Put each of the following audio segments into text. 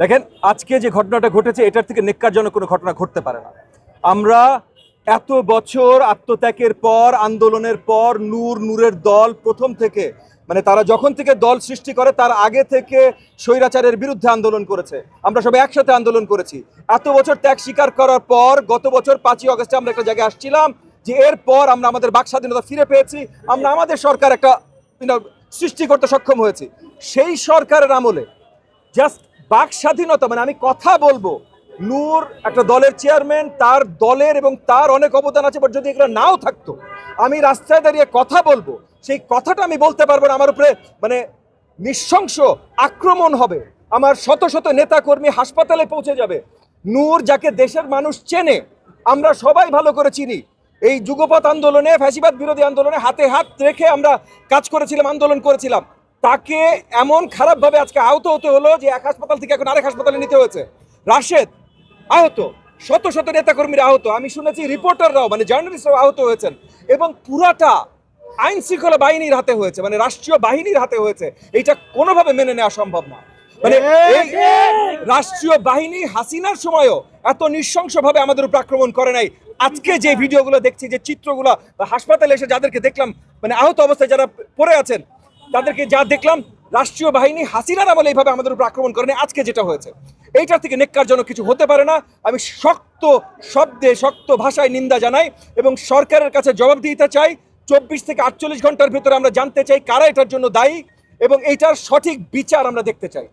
দেখেন আজকে যে ঘটনাটা ঘটেছে এটার থেকে নেককারজনক কোনো ঘটনা ঘটতে পারে না। আমরা এত বছর আত্মত্যাগের পর আন্দোলনের পর নূর নূরের দল প্রথম থেকে মানে তারা যখন থেকে দল সৃষ্টি করে তার আগে থেকে স্বৈরাচারের বিরুদ্ধে আন্দোলন করেছে। আমরা সবাই একসাথে আন্দোলন করেছি। এত বছর ত্যাগ স্বীকার করার পর গত বছর পাঁচই অগস্টে আমরা একটা জায়গায় আসছিলাম যে এরপর আমরা আমাদের বাক স্বাধীনতা ফিরে পেয়েছি। আমরা আমাদের সরকার একটা সৃষ্টি করতে সক্ষম হয়েছি। সেই সরকারের আমলে জাস্ট বাক স্বাধীনতা মানে আমি কথা বলব, নূর একটা দলের চেয়ারম্যান তার দলের এবং তার অনেক অবদান আছে বাট যদি এগুলো নাও থাকতো, আমি রাস্তায় দাঁড়িয়ে কথা বলব, সেই কথাটা আমি বলতে পারব না, আমার উপরে মানে নৃশংস আক্রমণ হবে, আমার শত শত নেতাকর্মী হাসপাতালে পৌঁছে যাবে। নূর যাকে দেশের মানুষ চেনে, আমরা সবাই ভালো করে চিনি এই যুগপথ আন্দোলনে, ফ্যাসিবাদ বিরোধী আন্দোলনে হাতে হাত রেখে আমরা কাজ করেছিলাম, আন্দোলন করেছিলাম। তাকে এমন খারাপভাবে আজকে আহত হতে হলো যে এক হাসপাতাল থেকে এখন আরেক হাসপাতালে নিতে হয়েছে। রাশেদ, আহত, শত শত নেতাকর্মীরা আহত। আমি শুনেছি রিপোর্টাররাও মানে জার্নালিস্টরাও আহত হয়েছেন। এবং পুরাটা আইন শৃঙ্খলা বাহিনীর হাতে হয়েছে মানে রাষ্ট্রীয় বাহিনীর হাতে হয়েছে। এইটা কোনোভাবে মেনে নেওয়া সম্ভব না। মানে এই রাষ্ট্রীয় বাহিনী হাসিনার সময়ও এত নৃশংসভাবে আমাদের উপর আক্রমণ করে নাই। আজকে যে ভিডিওগুলো দেখছি যে চিত্রগুলো বা হাসপাতালে এসে যাদেরকে দেখলাম মানে আহত অবস্থায় যারা পড়ে আছেন তাদেরকে যা দেখলাম রাষ্ট্রীয় বাহিনী হাসিনার আমলে এইভাবে আমাদের উপর আক্রমণ করেনি আজকে যেটা হয়েছে এইটার থেকে নেককারজনক কিছু হতে পারে না। আমি শক্ত শব্দে শক্ত ভাষায় নিন্দা জানাই এবং সরকারের কাছে জবাব দিতে চাই। চব্বিশ থেকে আটচল্লিশ ঘণ্টার ভিতরে আমরা জানতে চাই কারা এটার জন্য দায়ী। এবং এইটার সঠিক বিচার আমরা দেখতে চাই।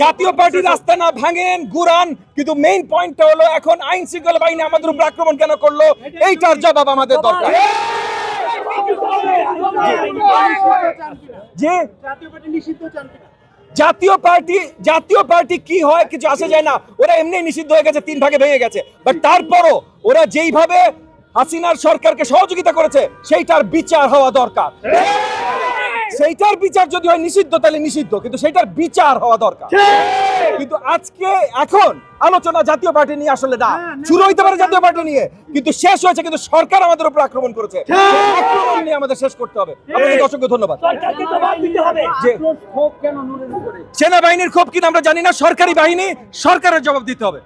জাতীয় পার্টি রাস্তা না ভাঙেন গুরান কিন্তু মেইন পয়েন্টটা হলো এখন আইন শৃঙ্খলা বাহিনী আমাদের উপর আক্রমণ কেন করল? এইটার জবাব আমাদের দরকার। যে জাতীয় পার্টি জাতীয় পার্টি কি হয় কিছু আসে যায় না। ওরা এমনি নিষিদ্ধ হয়ে গেছে তিন ভাগে ভেঙে গেছে। বাট তারপরও ওরা যেইভাবে হাসিনার সরকারকে সহযোগিতা করেছে সেইটার বিচার হওয়া দরকার। সেইটার বিচার যদি হয় নিষিদ্ধ তাহলে নিষিদ্ধ। কিন্তু সেইটার বিচার হওয়া দরকার। কিন্তু আজকে এখন আলোচনা জাতীয় পার্টি নিয়ে আসলে না। শুরু হইতে পারে জাতীয় পার্টি নিয়ে কিন্তু শেষ হয়েছে কিন্তু সরকার আমাদের উপর আক্রমণ করেছে। আক্রমণ নিয়ে আমাদের শেষ করতে হবে। আপনাদের অসংখ্য ধন্যবাদ। সেনাবাহিনীর ক্ষোভ কিনা আমরা জানি না। সরকারি বাহিনী সরকারের জবাব দিতে হবে।